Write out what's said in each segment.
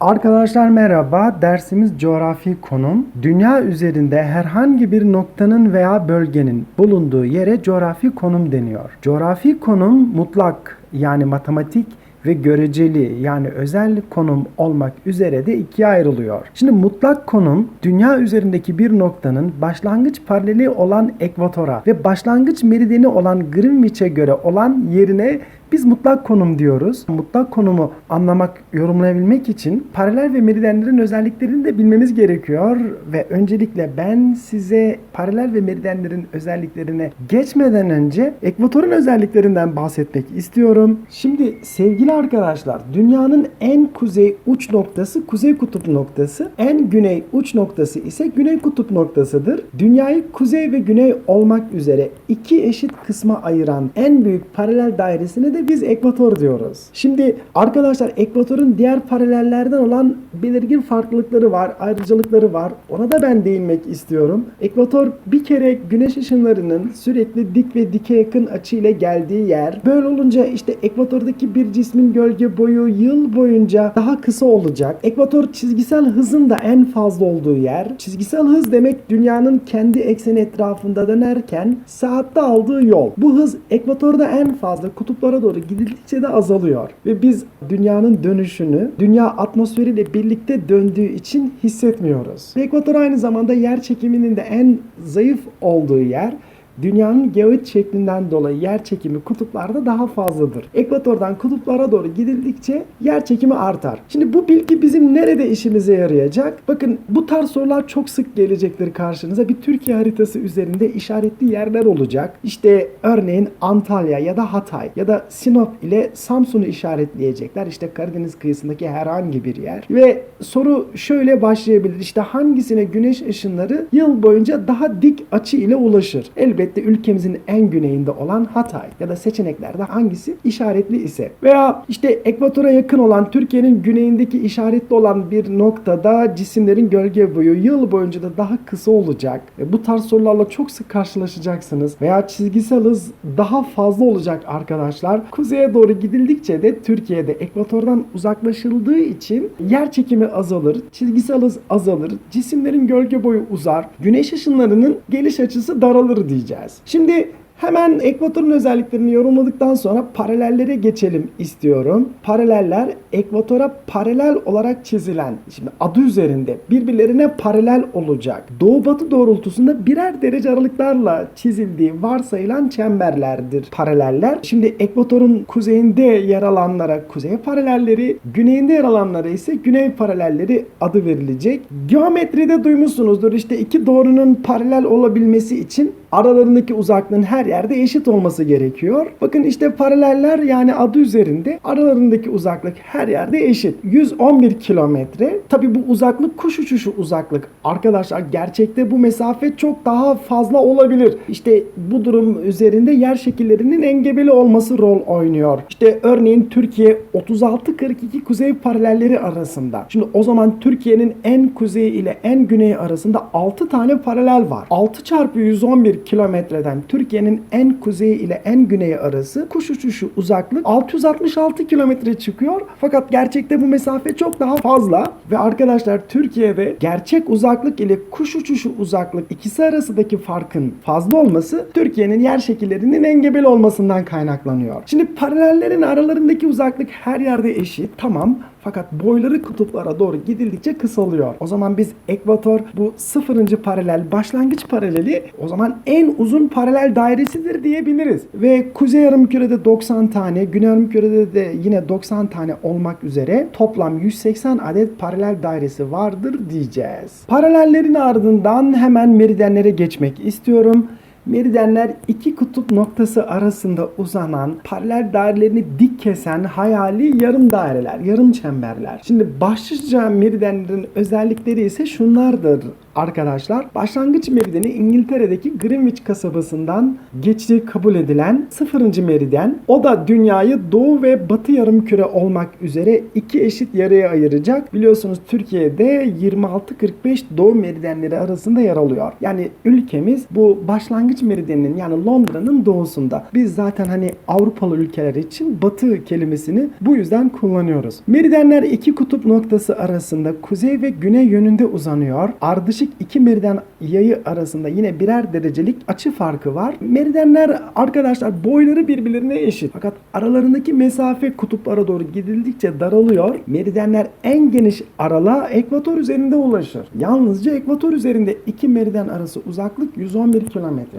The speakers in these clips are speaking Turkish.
Arkadaşlar merhaba. Dersimiz coğrafi konum. Dünya üzerinde herhangi bir noktanın veya bölgenin bulunduğu yere coğrafi konum deniyor. Coğrafi konum mutlak yani matematik ve göreceli yani özel konum olmak üzere de ikiye ayrılıyor. Şimdi mutlak konum dünya üzerindeki bir noktanın başlangıç paraleli olan ekvatora ve başlangıç meridyeni olan Greenwich'e göre olan yerine biz mutlak konum diyoruz. Mutlak konumu anlamak, yorumlayabilmek için paralel ve meridyenlerin özelliklerini de bilmemiz gerekiyor ve öncelikle ben size paralel ve meridyenlerin özelliklerine geçmeden önce ekvatorun özelliklerinden bahsetmek istiyorum. Şimdi sevgili arkadaşlar, dünyanın en kuzey uç noktası kuzey kutup noktası, en güney uç noktası ise güney kutup noktasıdır. Dünyayı kuzey ve güney olmak üzere iki eşit kısma ayıran en büyük paralel dairesine de biz ekvator diyoruz. Şimdi arkadaşlar ekvatorun diğer paralellerden olan belirgin farklılıkları var, ayrıcalıkları var. Ona da ben değinmek istiyorum. Ekvator bir kere güneş ışınlarının sürekli dik ve dike yakın açıyla geldiği yer. Böyle olunca işte ekvatordaki bir cismin gölge boyu yıl boyunca daha kısa olacak. Ekvator çizgisel hızın da en fazla olduğu yer. Çizgisel hız demek dünyanın kendi ekseni etrafında dönerken saatte aldığı yol. Bu hız ekvatorda en fazla kutuplara doğru gidildikçe de azalıyor. Ve biz dünyanın dönüşünü dünya atmosferiyle birlikte döndüğü için hissetmiyoruz. Ekvator aynı zamanda yer çekiminin de en zayıf olduğu yer. Dünyanın geoid şeklinden dolayı yer çekimi kutuplarda daha fazladır. Ekvatordan kutuplara doğru gidildikçe yer çekimi artar. Şimdi bu bilgi bizim nerede işimize yarayacak? Bakın bu tarz sorular çok sık gelecektir karşınıza. Bir Türkiye haritası üzerinde işaretli yerler olacak. İşte örneğin Antalya ya da Hatay ya da Sinop ile Samsun'u işaretleyecekler. İşte Karadeniz kıyısındaki herhangi bir yer. Ve soru şöyle başlayabilir. İşte hangisine güneş ışınları yıl boyunca daha dik açı ile ulaşır? Elbette ülkemizin en güneyinde olan Hatay ya da seçeneklerde hangisi işaretli ise veya işte ekvatora yakın olan Türkiye'nin güneyindeki işaretli olan bir noktada cisimlerin gölge boyu yıl boyunca da daha kısa olacak. E, bu tarz sorularla çok sık karşılaşacaksınız veya çizgisel hız daha fazla olacak arkadaşlar. Kuzeye doğru gidildikçe de Türkiye'de ekvatordan uzaklaşıldığı için yer çekimi azalır, çizgisel hız azalır, cisimlerin gölge boyu uzar, güneş ışınlarının geliş açısı daralır diyeceğiz. Şimdi Hemen ekvatorun özelliklerini yorumladıktan sonra paralellere geçelim istiyorum. Paraleller ekvatora paralel olarak çizilen, şimdi adı üzerinde birbirlerine paralel olacak. Doğu batı doğrultusunda birer derece aralıklarla çizildiği varsayılan çemberlerdir paraleller. Şimdi ekvatorun kuzeyinde yer alanlara kuzey paralelleri, güneyinde yer alanlara ise güney paralelleri adı verilecek. Geometride duymuşsunuzdur işte iki doğrunun paralel olabilmesi için aralarındaki uzaklığın her yerde eşit olması gerekiyor. Bakın işte paraleller yani adı üzerinde aralarındaki uzaklık her yerde eşit. 111 kilometre. Tabi bu uzaklık kuş uçuşu uzaklık. Arkadaşlar gerçekte bu mesafe çok daha fazla olabilir. İşte bu durum üzerinde yer şekillerinin engebeli olması rol oynuyor. İşte örneğin Türkiye 36-42 kuzey paralelleri arasında. Şimdi o zaman Türkiye'nin en kuzeyi ile en güneyi arasında 6 tane paralel var. 6 çarpı 111 kilometreden Türkiye'nin en kuzeyi ile en güneyi arası kuş uçuşu uzaklık 666 kilometre çıkıyor. Fakat gerçekte bu mesafe çok daha fazla ve arkadaşlar Türkiye'de gerçek uzaklık ile kuş uçuşu uzaklık ikisi arasındaki farkın fazla olması Türkiye'nin yer şekillerinin engebeli olmasından kaynaklanıyor. Şimdi paralellerin aralarındaki uzaklık her yerde eşit. Tamam fakat boyları kutuplara doğru gidildikçe kısalıyor. O zaman biz ekvator bu sıfırıncı paralel başlangıç paraleli o zaman en uzun paralel dairesidir diyebiliriz. Ve kuzey yarımkürede 90 tane, güney yarımkürede de yine 90 tane olmak üzere toplam 180 adet paralel dairesi vardır diyeceğiz. Paralellerin ardından hemen meridyenlere geçmek istiyorum. Meridyenler iki kutup noktası arasında uzanan, paralel dairelerini dik kesen hayali yarım daireler, yarım çemberler. Şimdi başlıca meridyenlerin özellikleri ise şunlardır arkadaşlar. Başlangıç meridyeni İngiltere'deki Greenwich kasabasından geçtiği kabul edilen 0. meridyen. O da dünyayı doğu ve batı yarımküre olmak üzere iki eşit yarıya ayıracak. Biliyorsunuz Türkiye'de 26-45 doğu meridyenleri arasında yer alıyor. Yani ülkemiz bu başlangıç meridyeninin yani Londra'nın doğusunda. Biz zaten hani Avrupalı ülkeler için batı kelimesini bu yüzden kullanıyoruz. Meridyenler iki kutup noktası arasında kuzey ve güney yönünde uzanıyor. Ardışık iki meridyen yayı arasında yine birer derecelik açı farkı var. Meridyenler arkadaşlar boyları birbirlerine eşit. Fakat aralarındaki mesafe kutuplara doğru gidildikçe daralıyor. Meridyenler en geniş aralığa ekvator üzerinde ulaşır. Yalnızca ekvator üzerinde iki meridyen arası uzaklık 111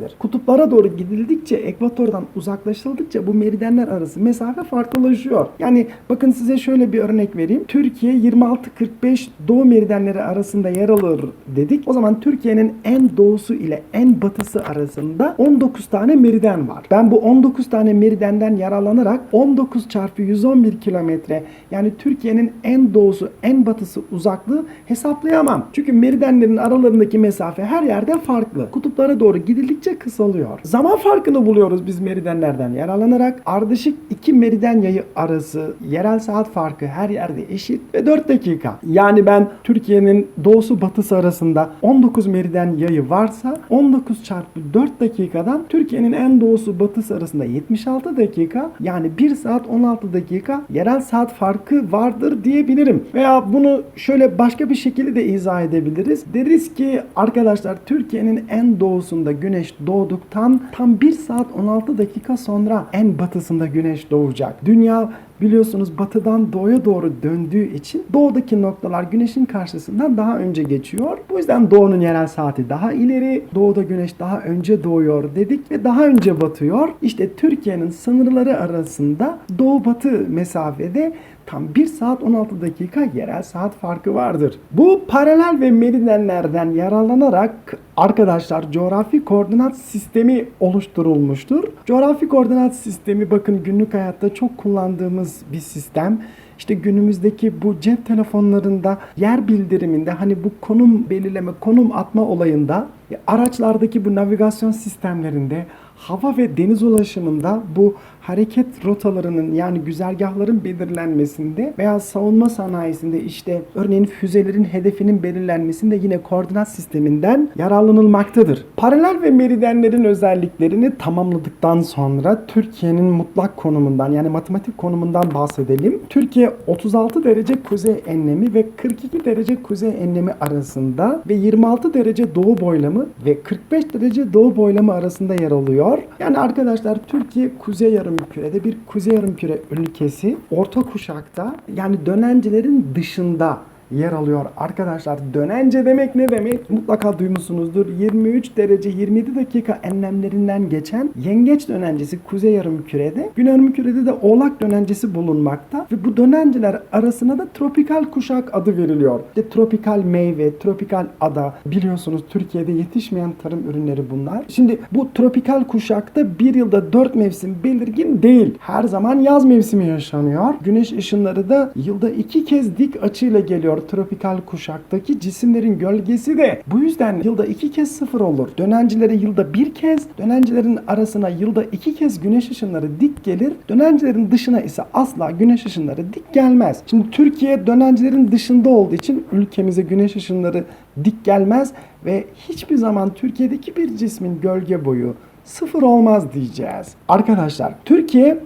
kilometredir. Kutuplara doğru gidildikçe ekvatordan uzaklaşıldıkça bu meridyenler arası mesafe farklılaşıyor. Yani bakın size şöyle bir örnek vereyim. Türkiye 26-45 doğu meridyenleri arasında yer alır dedik. O zaman Türkiye'nin en doğusu ile en batısı arasında 19 tane meridyen var. Ben bu 19 tane meridyenden yararlanarak 19 çarpı 111 kilometre yani Türkiye'nin en doğusu en batısı uzaklığı hesaplayamam. Çünkü meridyenlerin aralarındaki mesafe her yerde farklı. Kutuplara doğru gidildikçe kısalıyor. Zaman farkını buluyoruz biz meridyenlerden yararlanarak. Ardışık iki meridyen yayı arası yerel saat farkı her yerde eşit ve 4 dakika. Yani ben Türkiye'nin doğusu batısı arasında 19 meridyen yayı varsa 19 çarpı 4 dakikadan Türkiye'nin en doğusu batısı arasında 76 dakika yani 1 saat 16 dakika yerel saat farkı vardır diyebilirim. Veya bunu şöyle başka bir şekilde de izah edebiliriz. Deriz ki arkadaşlar Türkiye'nin en doğusunda güneş doğduktan tam 1 saat 16 dakika sonra en batısında güneş doğacak. Dünya biliyorsunuz batıdan doğuya doğru döndüğü için doğudaki noktalar güneşin karşısından daha önce geçiyor. Bu yüzden doğunun yerel saati daha ileri, doğuda güneş daha önce doğuyor dedik ve daha önce batıyor. İşte Türkiye'nin sınırları arasında doğu batı mesafede tam 1 saat 16 dakika yerel saat farkı vardır. Bu paralel ve meridyenlerden yararlanarak arkadaşlar coğrafi koordinat sistemi oluşturulmuştur. Coğrafi koordinat sistemi bakın günlük hayatta çok kullandığımız bir sistem. İşte günümüzdeki bu cep telefonlarında yer bildiriminde hani bu konum belirleme, konum atma olayında e, araçlardaki bu navigasyon sistemlerinde hava ve deniz ulaşımında bu hareket rotalarının yani güzergahların belirlenmesinde veya savunma sanayisinde işte örneğin füzelerin hedefinin belirlenmesinde yine koordinat sisteminden yararlanılmaktadır. Paralel ve meridyenlerin özelliklerini tamamladıktan sonra Türkiye'nin mutlak konumundan yani matematik konumundan bahsedelim. Türkiye 36 derece kuzey enlemi ve 42 derece kuzey enlemi arasında ve 26 derece doğu boylamı ve 45 derece doğu boylamı arasında yer alıyor. Yani arkadaşlar Türkiye kuzey yarımkürede bir kuzey yarımküre ülkesi. Orta kuşakta yani dönencelerin dışında yer alıyor. Arkadaşlar dönence demek ne demek? Mutlaka duymuşsunuzdur. 23 derece 27 dakika enlemlerinden geçen yengeç dönencesi kuzey yarımkürede, güney yarımkürede de oğlak dönencesi bulunmakta ve bu dönenceler arasına da tropikal kuşak adı veriliyor. İşte tropikal meyve, tropikal ada biliyorsunuz Türkiye'de yetişmeyen tarım ürünleri bunlar. Şimdi bu tropikal kuşakta bir yılda 4 mevsim belirgin değil. Her zaman yaz mevsimi yaşanıyor. Güneş ışınları da yılda iki kez dik açıyla geliyor tropikal kuşaktaki cisimlerin gölgesi de bu yüzden yılda iki kez sıfır olur. Dönencilere yılda bir kez, dönencilerin arasına yılda iki kez güneş ışınları dik gelir. Dönencilerin dışına ise asla güneş ışınları dik gelmez. Şimdi Türkiye dönencilerin dışında olduğu için ülkemize güneş ışınları dik gelmez ve hiçbir zaman Türkiye'deki bir cismin gölge boyu sıfır olmaz diyeceğiz. Arkadaşlar Türkiye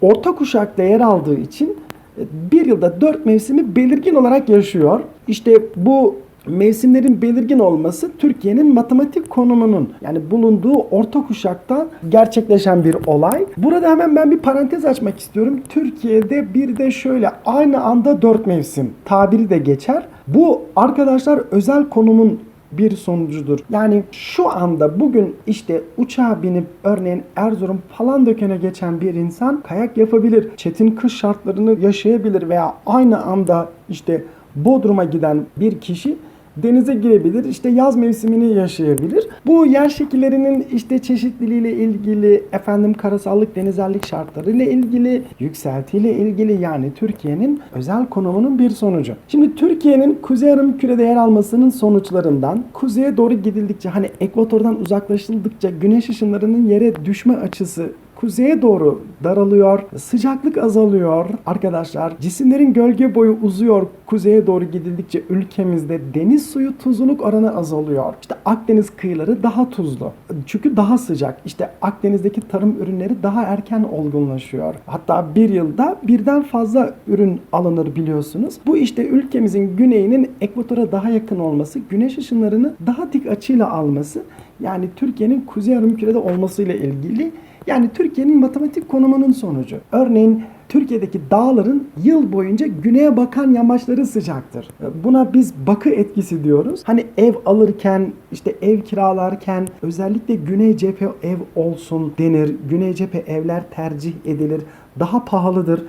orta kuşakta yer aldığı için bir yılda dört mevsimi belirgin olarak yaşıyor. İşte bu mevsimlerin belirgin olması Türkiye'nin matematik konumunun yani bulunduğu orta kuşakta gerçekleşen bir olay. Burada hemen ben bir parantez açmak istiyorum. Türkiye'de bir de şöyle aynı anda dört mevsim tabiri de geçer. Bu arkadaşlar özel konumun bir sonucudur. Yani şu anda bugün işte uçağa binip örneğin Erzurum falan dökene geçen bir insan kayak yapabilir. Çetin kış şartlarını yaşayabilir veya aynı anda işte Bodrum'a giden bir kişi denize girebilir, işte yaz mevsimini yaşayabilir. Bu yer şekillerinin işte çeşitliliğiyle ilgili, efendim karasallık, denizellik şartlarıyla ilgili, yükseltiyle ilgili yani Türkiye'nin özel konumunun bir sonucu. Şimdi Türkiye'nin Kuzey Yarımküre'de yer almasının sonuçlarından kuzeye doğru gidildikçe hani ekvatordan uzaklaşıldıkça güneş ışınlarının yere düşme açısı kuzeye doğru daralıyor, sıcaklık azalıyor arkadaşlar. Cisimlerin gölge boyu uzuyor kuzeye doğru gidildikçe ülkemizde deniz suyu tuzluluk oranı azalıyor. İşte Akdeniz kıyıları daha tuzlu. Çünkü daha sıcak. İşte Akdeniz'deki tarım ürünleri daha erken olgunlaşıyor. Hatta bir yılda birden fazla ürün alınır biliyorsunuz. Bu işte ülkemizin güneyinin ekvatora daha yakın olması, güneş ışınlarını daha dik açıyla alması yani Türkiye'nin kuzey yarımkürede olmasıyla ilgili yani Türkiye'nin matematik konumunun sonucu. Örneğin Türkiye'deki dağların yıl boyunca güneye bakan yamaçları sıcaktır. Buna biz bakı etkisi diyoruz. Hani ev alırken, işte ev kiralarken özellikle güney cephe ev olsun denir. Güney cephe evler tercih edilir. Daha pahalıdır.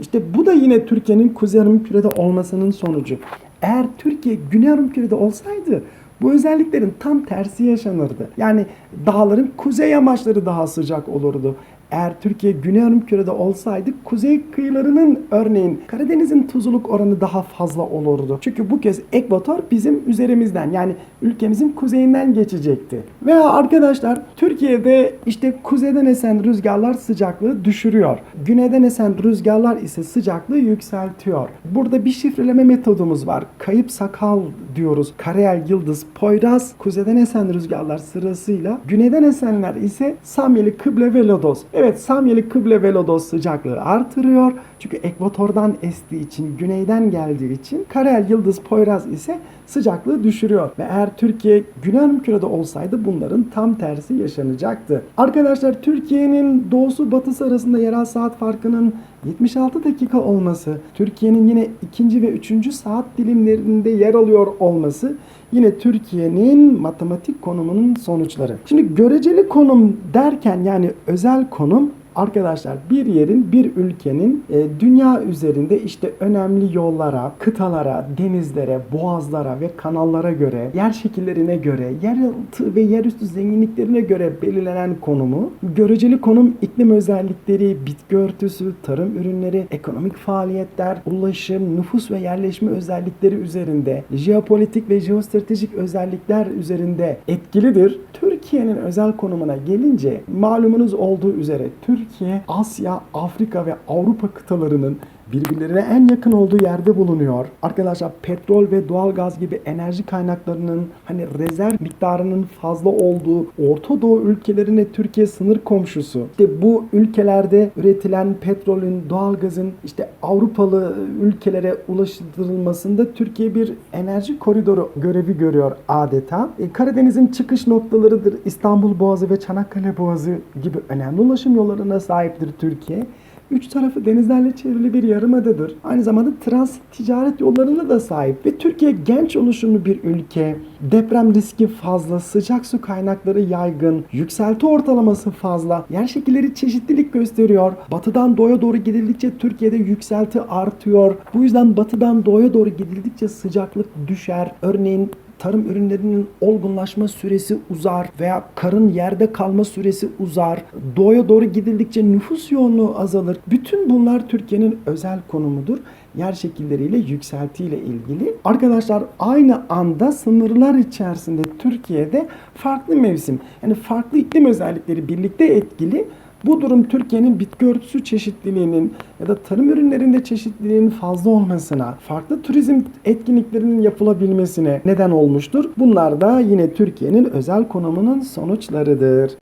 İşte bu da yine Türkiye'nin kuzey yarımkürede olmasının sonucu. Eğer Türkiye güney yarımkürede olsaydı bu özelliklerin tam tersi yaşanırdı. Yani dağların kuzey yamaçları daha sıcak olurdu. Eğer Türkiye Güney Yarımküre'de olsaydı kuzey kıyılarının örneğin Karadeniz'in tuzluluk oranı daha fazla olurdu. Çünkü bu kez ekvator bizim üzerimizden yani ülkemizin kuzeyinden geçecekti. Veya arkadaşlar Türkiye'de işte kuzeyden esen rüzgarlar sıcaklığı düşürüyor. Güneyden esen rüzgarlar ise sıcaklığı yükseltiyor. Burada bir şifreleme metodumuz var. Kayıp sakal diyoruz. Karayel, yıldız, poyraz, kuzeyden esen rüzgarlar sırasıyla güneyden esenler ise Samyeli, Kıble ve Lodos. Evet Samyeli, Kıble ve Lodos sıcaklığı artırıyor. Çünkü ekvatordan estiği için, güneyden geldiği için Karayel, yıldız, poyraz ise sıcaklığı düşürüyor. Ve eğer Türkiye Güney Yarımküre'de olsaydı bunların tam tersi yaşanacaktı. Arkadaşlar Türkiye'nin doğusu batısı arasında yerel saat farkının 76 dakika olması, Türkiye'nin yine ikinci ve üçüncü saat dilimlerinde yer alıyor olması yine Türkiye'nin matematik konumunun sonuçları. Şimdi göreceli konum derken yani özel konum Arkadaşlar bir yerin, bir ülkenin e, dünya üzerinde işte önemli yollara, kıtalara, denizlere, boğazlara ve kanallara göre, yer şekillerine göre, yeraltı ve yerüstü zenginliklerine göre belirlenen konumu, göreceli konum iklim özellikleri, bitki örtüsü, tarım ürünleri, ekonomik faaliyetler, ulaşım, nüfus ve yerleşme özellikleri üzerinde, jeopolitik ve jeostratejik özellikler üzerinde etkilidir. Türkiye'nin özel konumuna gelince malumunuz olduğu üzere Türkiye Asya, Afrika ve Avrupa kıtalarının birbirlerine en yakın olduğu yerde bulunuyor. Arkadaşlar petrol ve doğalgaz gibi enerji kaynaklarının hani rezerv miktarının fazla olduğu Orta Doğu ülkelerine Türkiye sınır komşusu. İşte bu ülkelerde üretilen petrolün, doğalgazın işte Avrupalı ülkelere ulaştırılmasında Türkiye bir enerji koridoru görevi görüyor adeta. E, Karadeniz'in çıkış noktalarıdır. İstanbul Boğazı ve Çanakkale Boğazı gibi önemli ulaşım yollarına sahiptir Türkiye. Üç tarafı denizlerle çevrili bir yarımadadır. Aynı zamanda trans ticaret yollarına da sahip ve Türkiye genç oluşumlu bir ülke. Deprem riski fazla, sıcak su kaynakları yaygın, yükselti ortalaması fazla, yer şekilleri çeşitlilik gösteriyor. Batıdan doğuya doğru gidildikçe Türkiye'de yükselti artıyor. Bu yüzden batıdan doğuya doğru gidildikçe sıcaklık düşer. Örneğin tarım ürünlerinin olgunlaşma süresi uzar veya karın yerde kalma süresi uzar. Doğuya doğru gidildikçe nüfus yoğunluğu azalır. Bütün bunlar Türkiye'nin özel konumudur. Yer şekilleriyle yükseltiyle ilgili. Arkadaşlar aynı anda sınırlar içerisinde Türkiye'de farklı mevsim yani farklı iklim özellikleri birlikte etkili. Bu durum Türkiye'nin bitki örtüsü çeşitliliğinin ya da tarım ürünlerinde çeşitliliğinin fazla olmasına, farklı turizm etkinliklerinin yapılabilmesine neden olmuştur. Bunlar da yine Türkiye'nin özel konumunun sonuçlarıdır.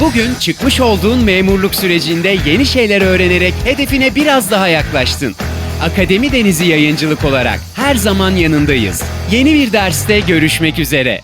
Bugün çıkmış olduğun memurluk sürecinde yeni şeyler öğrenerek hedefine biraz daha yaklaştın. Akademi Denizi Yayıncılık olarak her zaman yanındayız. Yeni bir derste görüşmek üzere.